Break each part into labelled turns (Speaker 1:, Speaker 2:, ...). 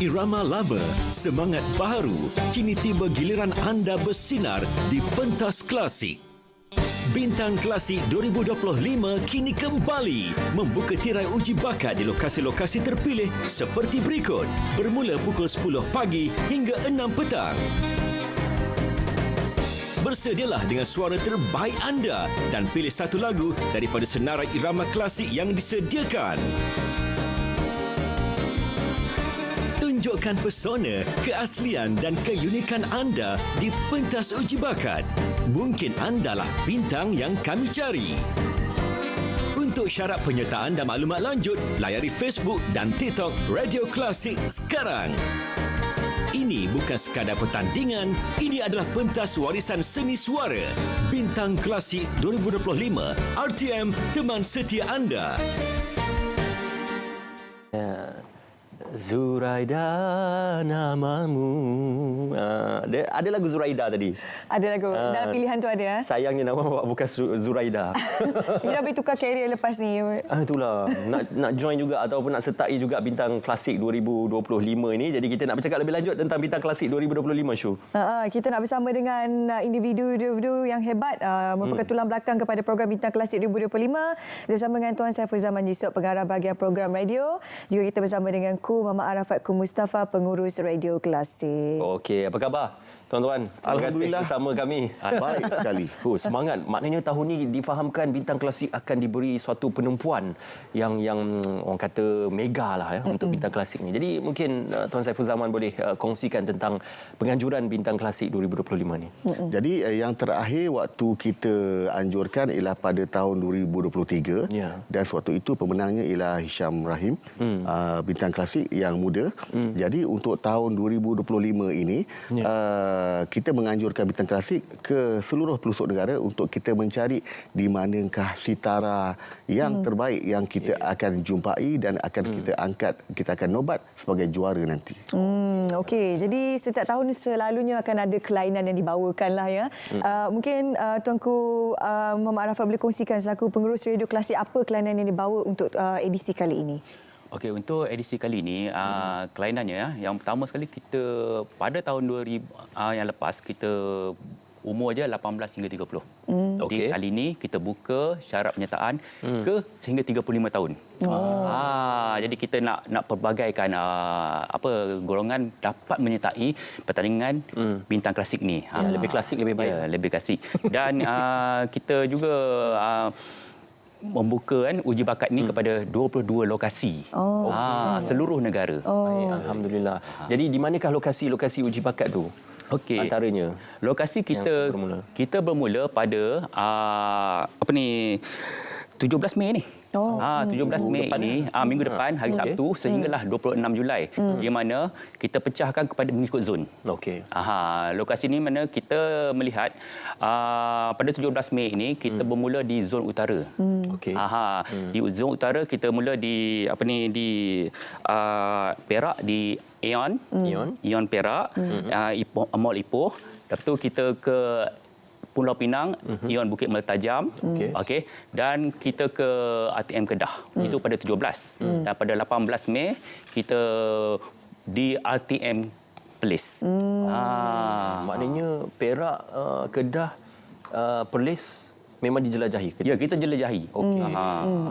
Speaker 1: Irama lama, semangat baru, kini tiba giliran anda bersinar di pentas klasik. Bintang Klasik 2025 kini kembali membuka tirai uji bakat di lokasi-lokasi terpilih seperti berikut. Bermula pukul 10 pagi hingga 6 petang. Bersedialah dengan suara terbaik anda dan pilih satu lagu daripada senarai irama klasik yang disediakan. Tunjukkan pesona, keaslian dan keunikan anda di pentas uji bakat. Mungkin andalah bintang yang kami cari. Untuk syarat penyertaan dan maklumat lanjut, layari Facebook dan TikTok Radio Klasik sekarang. Ini bukan sekadar pertandingan, ini adalah pentas warisan seni suara. Bintang Klasik 2025, RTM, teman setia anda.
Speaker 2: Zuraida namamu. Uh, ada, ada lagu Zuraida tadi.
Speaker 3: Ada lagu.
Speaker 2: Ah.
Speaker 3: Dalam pilihan tu ada. eh?
Speaker 2: Sayangnya nama awak bukan Zu- Zuraida.
Speaker 3: You dah boleh tukar karier lepas ni.
Speaker 2: ah, itulah. Nak nak join juga ataupun nak sertai juga bintang klasik 2025 ini. Jadi kita nak bercakap lebih lanjut tentang bintang klasik 2025 Syu.
Speaker 3: Uh, kita nak bersama dengan uh, individu-individu yang hebat uh, merupakan
Speaker 2: Hmm.
Speaker 3: tulang belakang kepada program Bintang Klasik 2025 bersama dengan Tuan Saiful Zaman Yusuf pengarah bahagian program radio juga kita bersama dengan Ku Mama Arafat Ku Mustafa pengurus radio klasik.
Speaker 2: Okey, apa khabar? Tuan-tuan, terima kasih
Speaker 4: Alhamdulillah.
Speaker 2: bersama kami.
Speaker 4: Baik sekali.
Speaker 2: Oh, semangat. Maknanya tahun ni difahamkan bintang klasik akan diberi suatu penumpuan yang yang mm, orang kata mega lah ya untuk bintang klasik ni. Jadi mungkin uh, Tuan Saiful Zaman boleh uh, kongsikan tentang penganjuran bintang klasik 2025 ni.
Speaker 4: Jadi eh, yang terakhir waktu kita anjurkan ialah pada tahun 2023
Speaker 2: Ya.
Speaker 4: dan sewaktu itu pemenangnya ialah Hisham Rahim hmm. uh, bintang klasik yang muda. Hmm. Jadi untuk tahun 2025 ini
Speaker 2: Ya.
Speaker 4: uh, kita menganjurkan bintang klasik ke seluruh pelosok negara untuk kita mencari di manakah sitara yang hmm. terbaik yang kita
Speaker 2: Ya.
Speaker 4: akan jumpai dan akan
Speaker 2: Hmm.
Speaker 4: kita angkat kita akan nobat sebagai juara nanti.
Speaker 3: Hmm, okey. Jadi setiap tahun selalunya akan ada kelainan yang dibawakan lah ya. Hmm. Uh, mungkin uh, Tuanku uh, Muhammad Arafat boleh kongsikan selaku pengurus radio klasik apa kelainan yang dibawa untuk uh, edisi kali ini?
Speaker 5: Okey, untuk edisi kali ini, uh, kelainannya ya, yang pertama sekali kita pada tahun 2000 uh, yang lepas kita umur aja 18 hingga 30. Mm. Jadi
Speaker 2: Okey.
Speaker 5: kali ini kita buka syarat penyertaan mm. ke sehingga 35 tahun. Oh. Ah, jadi kita nak nak pelbagaikan uh, apa golongan dapat menyertai pertandingan mm. bintang klasik ni. Ah,
Speaker 2: lebih klasik, lebih baik.
Speaker 5: Ya, lebih klasik. Dan uh, kita juga uh, membuka kan uji bakat ni hmm. kepada 22 lokasi.
Speaker 3: Oh.
Speaker 5: Ah, seluruh negara.
Speaker 3: Oh.
Speaker 2: Baik, Alhamdulillah. Jadi di manakah lokasi-lokasi uji bakat tu?
Speaker 5: Okey.
Speaker 2: Antaranya.
Speaker 5: Lokasi kita
Speaker 2: bermula.
Speaker 5: kita bermula pada uh, apa ni 17 Mei ni.
Speaker 3: Oh.
Speaker 5: Ah 17 Mei
Speaker 2: depan
Speaker 5: ini ah minggu depan hari
Speaker 2: Okey.
Speaker 5: Sabtu sehinggalah 26 Julai di mana kita pecahkan kepada mengikut zon.
Speaker 2: Okey.
Speaker 5: Aha, lokasi ni mana kita melihat uh, pada 17 Mei ini kita bermula di zon utara.
Speaker 2: Okey.
Speaker 5: Aha, di zon utara kita mula di apa ni di uh, Perak di Aeon.
Speaker 2: Aeon.
Speaker 5: Aeon Perak, uh, Ipoh, Mall Ipoh. Lepas tu kita ke Pulau Pinang, Ion Bukit Meltajam.
Speaker 2: Okey.
Speaker 5: Okey. Dan kita ke ATM Kedah. Itu pada 17. Dan pada 18 Mei kita di RTM Place. Ah.
Speaker 2: Maknanya Perak, uh, Kedah, uh, Perlis memang dijelajahi?
Speaker 5: Ya, kita jelajahi.
Speaker 2: Okey.
Speaker 5: Ha.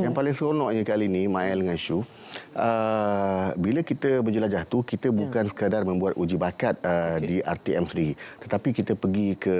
Speaker 4: Yang paling seronoknya kali ini, Mael dengan Syu, uh, bila kita berjelajah tu, kita bukan sekadar membuat uji bakat uh,
Speaker 2: Okey.
Speaker 4: di RTM sendiri. Tetapi kita pergi ke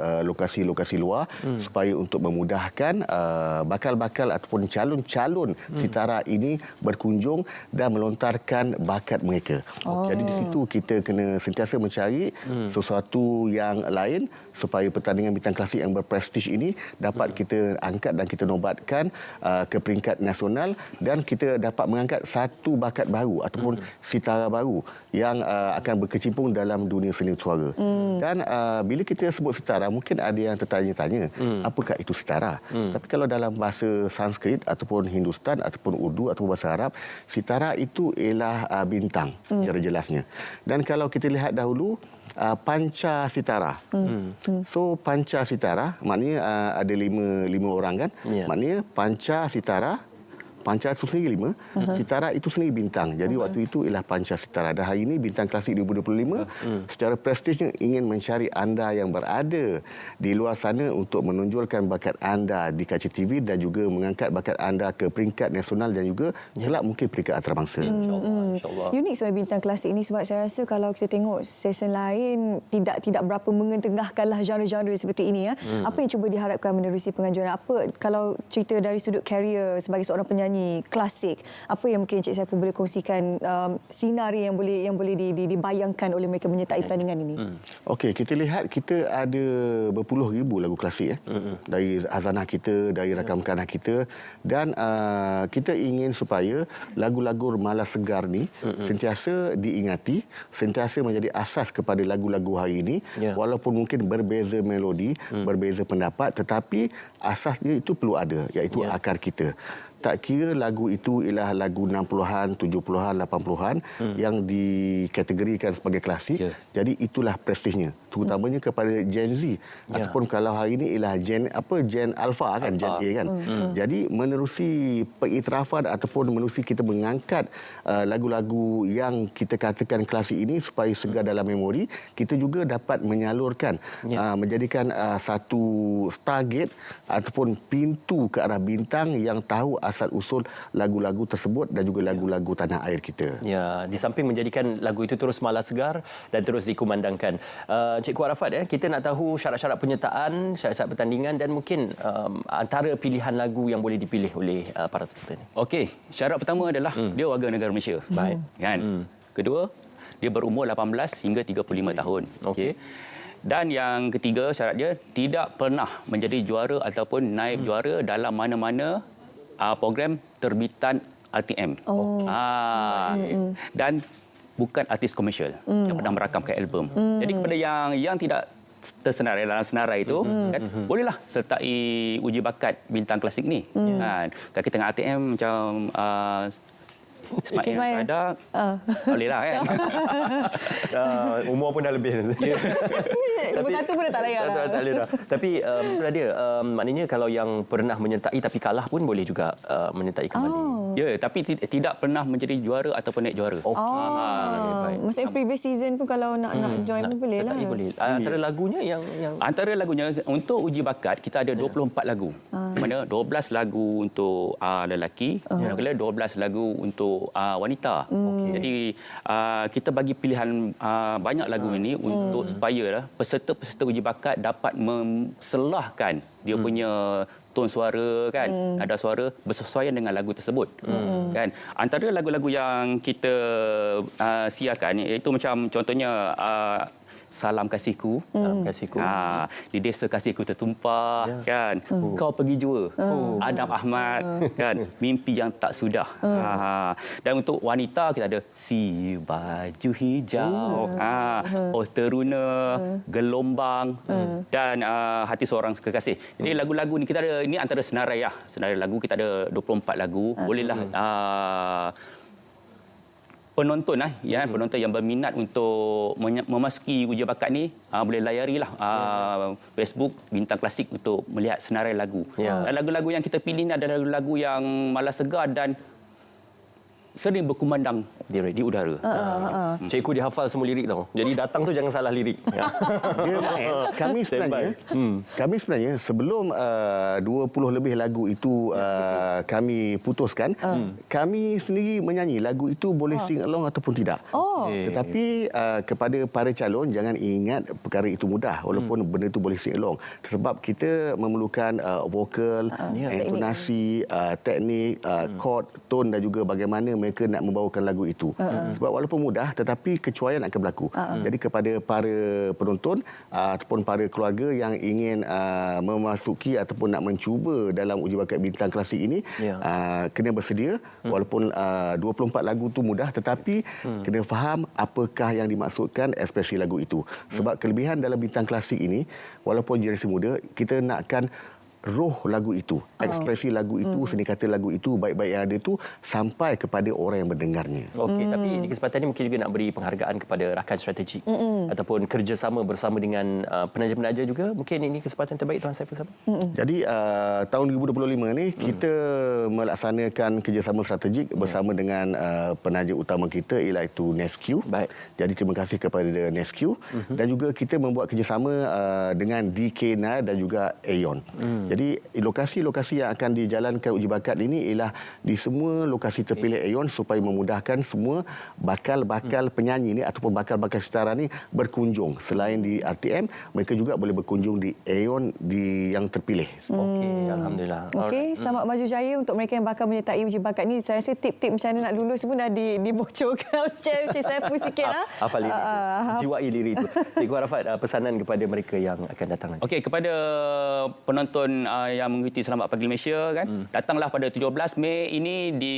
Speaker 4: uh, lokasi-lokasi luar supaya untuk memudahkan uh, bakal-bakal ataupun calon-calon sitara ini berkunjung dan melontarkan bakat mereka. Oh. Jadi di situ kita kena sentiasa mencari sesuatu yang lain supaya pertandingan bintang klasik yang berprestij ini dapat kita angkat dan kita nobatkan uh, ke peringkat nasional dan kita dapat mengangkat satu bakat baru ataupun sitara baru yang uh, akan berkecimpung dalam dunia seni suara. Dan uh, bila kita sebut sitara mungkin ada yang tertanya-tanya apakah itu sitara? Tapi kalau dalam bahasa Sanskrit ataupun Hindustan ataupun Urdu ataupun bahasa Arab, sitara itu ialah uh, bintang secara jelasnya. Dan kalau kita lihat dahulu uh, panca sitara. Hmm. So panca sitara maknanya uh, ada lima lima orang kan?
Speaker 2: Ya.
Speaker 4: Maknanya panca sitara Panca itu sendiri lima, uh-huh. Sitara itu sendiri bintang. Jadi uh-huh. waktu itu ialah Panca Sitara. Dan hari ini bintang klasik 2025 uh-huh. secara prestisnya ingin mencari anda yang berada di luar sana untuk menonjolkan bakat anda di kaca TV dan juga mengangkat bakat anda ke peringkat nasional dan juga ya. kelak mungkin peringkat antarabangsa.
Speaker 3: Hmm. InsyaAllah. InsyaAllah. Unik sebagai bintang klasik ini sebab saya rasa kalau kita tengok season lain tidak tidak berapa mengetengahkanlah genre-genre seperti ini. Ya. Hmm. Apa yang cuba diharapkan menerusi pengajuan? Apa kalau cerita dari sudut karier sebagai seorang penyanyi penyanyi klasik apa yang mungkin Cik Saiful boleh kongsikan um, sinari yang boleh yang boleh di, di, dibayangkan oleh mereka menyertai pertandingan ini hmm.
Speaker 4: okey kita lihat kita ada berpuluh ribu lagu klasik ya hmm. dari azanah kita dari rakam-rakam kita dan uh, kita ingin supaya lagu-lagu malas segar ni hmm. sentiasa diingati sentiasa menjadi asas kepada lagu-lagu hari ini yeah. walaupun mungkin berbeza melodi hmm. berbeza pendapat tetapi asasnya itu perlu ada iaitu yeah. akar kita tak kira lagu itu ialah lagu 60-an, 70-an, 80-an hmm. yang dikategorikan sebagai klasik. Yeah. Jadi itulah prestisnya. Terutamanya hmm. kepada Gen Z yeah. ataupun kalau hari ini ialah Gen apa Gen Alpha kan, Alpha. Gen A kan. Hmm. hmm. Jadi menerusi pengiktirafan ataupun menerusi kita mengangkat uh, lagu-lagu yang kita katakan klasik ini supaya segar hmm. dalam memori, kita juga dapat menyalurkan yeah. uh, menjadikan uh, satu target ataupun pintu ke arah bintang yang tahu asal usul lagu-lagu tersebut dan juga lagu-lagu tanah air kita.
Speaker 2: Ya, di samping menjadikan lagu itu terus malas segar dan terus dikumandangkan. Uh, Cikgu Arafat ya, kita nak tahu syarat-syarat penyertaan, syarat-syarat pertandingan dan mungkin um, antara pilihan lagu yang boleh dipilih oleh uh, para peserta ni.
Speaker 5: Okey, syarat pertama adalah hmm. dia warga negara Malaysia.
Speaker 2: Baik.
Speaker 5: Kan? Hmm. Kedua, dia berumur 18 hingga 35 okay. tahun. Okey. Dan yang ketiga syarat dia tidak pernah menjadi juara ataupun naib hmm. juara dalam mana-mana uh, program terbitan RTM. Oh. Ah, mm-hmm. Dan bukan artis komersial mm. yang pernah merakamkan album. Mm. Jadi kepada yang yang tidak tersenarai dalam senarai itu mm. kan mm-hmm. bolehlah sertai uji bakat bintang klasik ni mm. kan kita tengah RTM macam uh, Ismail, Ismail. ada uh. boleh lah kan
Speaker 2: uh, umur pun dah lebih
Speaker 3: yeah. Nombor satu pun dah tak layak
Speaker 2: lah. Tak, tak, tak, Tapi um, itulah dia. Um, maknanya kalau yang pernah menyertai tapi kalah pun boleh juga uh, menyertai kembali. Oh.
Speaker 5: Ya, tapi tidak pernah menjadi juara ataupun naik juara.
Speaker 3: Oh. Ah, Maksudnya previous season pun kalau nak hmm. nak join pun boleh lah.
Speaker 2: Boleh. Uh, antara lagunya yang, yang...
Speaker 5: Antara lagunya untuk uji bakat kita ada 24 ya. lagu. Uh. Mana 12 lagu untuk uh, lelaki, uh. yang 12 lagu untuk uh, wanita. Hmm. Okay. Jadi uh, kita bagi pilihan uh, banyak lagu ini untuk hmm. supaya lah, peserta-peserta uji bakat dapat memselahkan dia hmm. punya ton suara kan hmm. ada suara bersesuaian dengan lagu tersebut hmm. kan antara lagu-lagu yang kita uh, siarkan iaitu macam contohnya uh, salam kasihku
Speaker 2: salam hmm. kasihku ha
Speaker 5: di desa kasihku tertumpah ya. kan hmm. kau pergi jua hmm. Adam Ahmad hmm. kan mimpi yang tak sudah hmm. ha dan untuk wanita kita ada si baju hijau hmm. ha oh teruna hmm. gelombang hmm. dan uh, hati seorang kekasih jadi hmm. lagu-lagu ni kita ada ini antara senarai ya senarai lagu kita ada 24 lagu hmm. bolehlah uh, penonton lah ya hmm. penonton yang berminat untuk memasuki uji bakat ni uh, boleh layarilah uh, hmm. Facebook bintang klasik untuk melihat senarai lagu. Yeah. Dan lagu-lagu yang kita pilih ni adalah lagu-lagu yang malas segar dan sering berkumandang di, di udara. Uh, uh,
Speaker 2: uh. Cikgu dia hafal semua lirik tau. Jadi datang tu jangan salah lirik. ya.
Speaker 4: kami sebenarnya hmm. kami sebenarnya sebelum uh, 20 lebih lagu itu uh, kami putuskan, uh. kami sendiri menyanyi lagu itu boleh uh. sing along ataupun tidak. Oh. Tetapi uh, kepada para calon jangan ingat perkara itu mudah walaupun hmm. benda itu boleh sing along. Sebab kita memerlukan uh, vokal, uh, intonasi, uh, teknik, uh, hmm. chord, tone dan juga bagaimana mereka nak membawakan lagu itu. Uh-huh. Sebab walaupun mudah tetapi kecuaian akan berlaku. Uh-huh. Jadi kepada para penonton uh, ataupun para keluarga yang ingin uh, memasuki ataupun nak mencuba dalam uji bakat bintang klasik ini yeah. uh, kena bersedia hmm. walaupun uh, 24 lagu tu mudah tetapi hmm. kena faham apakah yang dimaksudkan especially lagu itu. Sebab hmm. kelebihan dalam bintang klasik ini walaupun generasi muda kita nakkan roh lagu itu, ekspresi lagu itu, seni kata lagu itu, baik-baik yang ada itu sampai kepada orang yang mendengarnya.
Speaker 2: Okey, tapi di kesempatan ini mungkin juga nak beri penghargaan kepada rakan strategik mm ataupun kerjasama bersama dengan uh, penaja-penaja juga. Mungkin ini kesempatan terbaik Tuan Saiful Sabah.
Speaker 4: Jadi uh, tahun 2025 ni kita melaksanakan kerjasama strategik bersama dengan uh, penaja utama kita iaitu Nesq.
Speaker 2: Baik.
Speaker 4: Jadi terima kasih kepada Nesq dan juga kita membuat kerjasama uh, dengan DK9 dan juga Aeon. Jadi lokasi-lokasi yang akan dijalankan uji bakat ini ialah di semua lokasi terpilih Aeon supaya memudahkan semua bakal-bakal penyanyi ni ataupun bakal-bakal setara ni berkunjung. Selain di RTM, mereka juga boleh berkunjung di Aeon di yang terpilih.
Speaker 2: Okey, alhamdulillah.
Speaker 3: Okey, selamat maju jaya untuk mereka yang bakal menyertai uji bakat ni. Saya rasa tip-tip macam mana nak lulus pun dah di, dibocorkan oleh Cik Saiful sikit. Ha?
Speaker 2: Hafal lirik.
Speaker 3: Ah, ah,
Speaker 2: Jiwai lirik itu. Cikgu Arafat, uh, pesanan kepada mereka yang akan datang nanti.
Speaker 5: Okey kepada penonton uh, yang mengikuti Selamat Pagi Malaysia kan hmm. datanglah pada 17 Mei ini di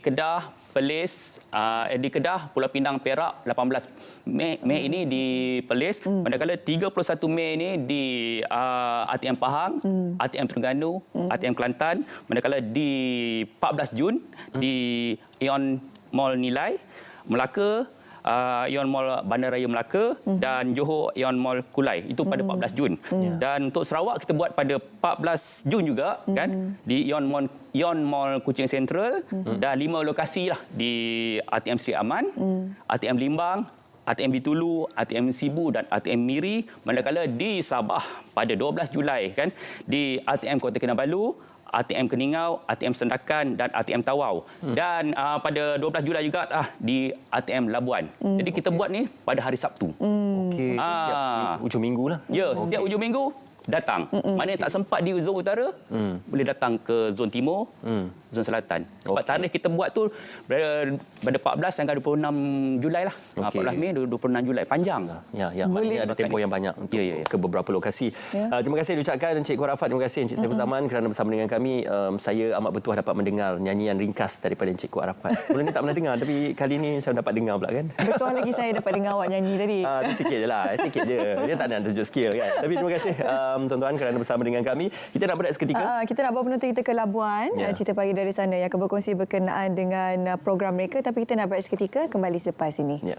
Speaker 5: Kedah Perlis uh, di Kedah Pulau Pinang Perak 18 Mei, Mei ini di Perlis hmm. manakala 31 Mei ini di uh, ATM Pahang hmm. ATM Terengganu hmm. ATM Kelantan manakala di 14 Jun hmm. di Ion Mall Nilai Melaka uh, Ion Mall Bandaraya Melaka mm-hmm. dan Johor Ion Mall Kulai itu pada mm-hmm. 14 Jun. Yeah. Dan untuk Sarawak kita buat pada 14 Jun juga mm-hmm. kan di Ion Mall Ion Mall Kuching Central mm-hmm. dan lima lokasi lah di ATM Sri Aman, mm-hmm. ATM Limbang, ATM Bitulu, ATM Sibu dan ATM Miri manakala di Sabah pada 12 Julai kan di ATM Kota Kinabalu ATM Keningau, ATM Sendakan dan ATM Tawau. Hmm. Dan uh, pada 12 Julai juga uh, di ATM Labuan. Hmm. Jadi kita buat ni pada hari Sabtu.
Speaker 2: Hmm. Okey, setiap
Speaker 5: Ah.
Speaker 2: ujung minggu lah.
Speaker 5: Ya, setiap hujung minggu datang.
Speaker 3: Hmm,
Speaker 5: Mana yang tak sempat di zon utara,
Speaker 2: Mm.
Speaker 5: boleh datang ke zon timur,
Speaker 2: Mm.
Speaker 5: Zon selatan. Sebab
Speaker 2: Okey.
Speaker 5: tarikh kita buat tu pada, pada 14 hingga 26 Julai lah. Ah,
Speaker 2: Okey.
Speaker 5: 14 Mei 26 Julai. Panjang.
Speaker 2: Ya, ya,
Speaker 3: Boleh.
Speaker 2: ada tempoh yang banyak untuk
Speaker 5: Ya, ya, ya.
Speaker 2: ke beberapa lokasi.
Speaker 3: Ya.
Speaker 2: Uh, terima kasih diucapkan Encik Kuat Rafat, terima kasih Encik Saiful Zaman kerana bersama dengan kami. Um, saya amat bertuah dapat mendengar nyanyian ringkas daripada Encik Kuat Rafat. Sebelum ni tak pernah dengar tapi kali ni macam dapat dengar pula kan.
Speaker 3: Betul lagi saya dapat dengar awak nyanyi tadi.
Speaker 2: Ah, tu sikit je lah, sikit je. Dia tak nak tunjuk skill kan. Tapi terima kasih um, tuan-tuan kerana bersama dengan kami. Kita nak berehat seketika.
Speaker 3: Uh, kita nak bawa penonton kita ke Labuan,
Speaker 2: Ya.
Speaker 3: yeah. cerita pagi dari sana yang akan berkongsi berkenaan dengan uh, program mereka tapi kita nak berehat seketika kembali selepas ini.
Speaker 2: Ya.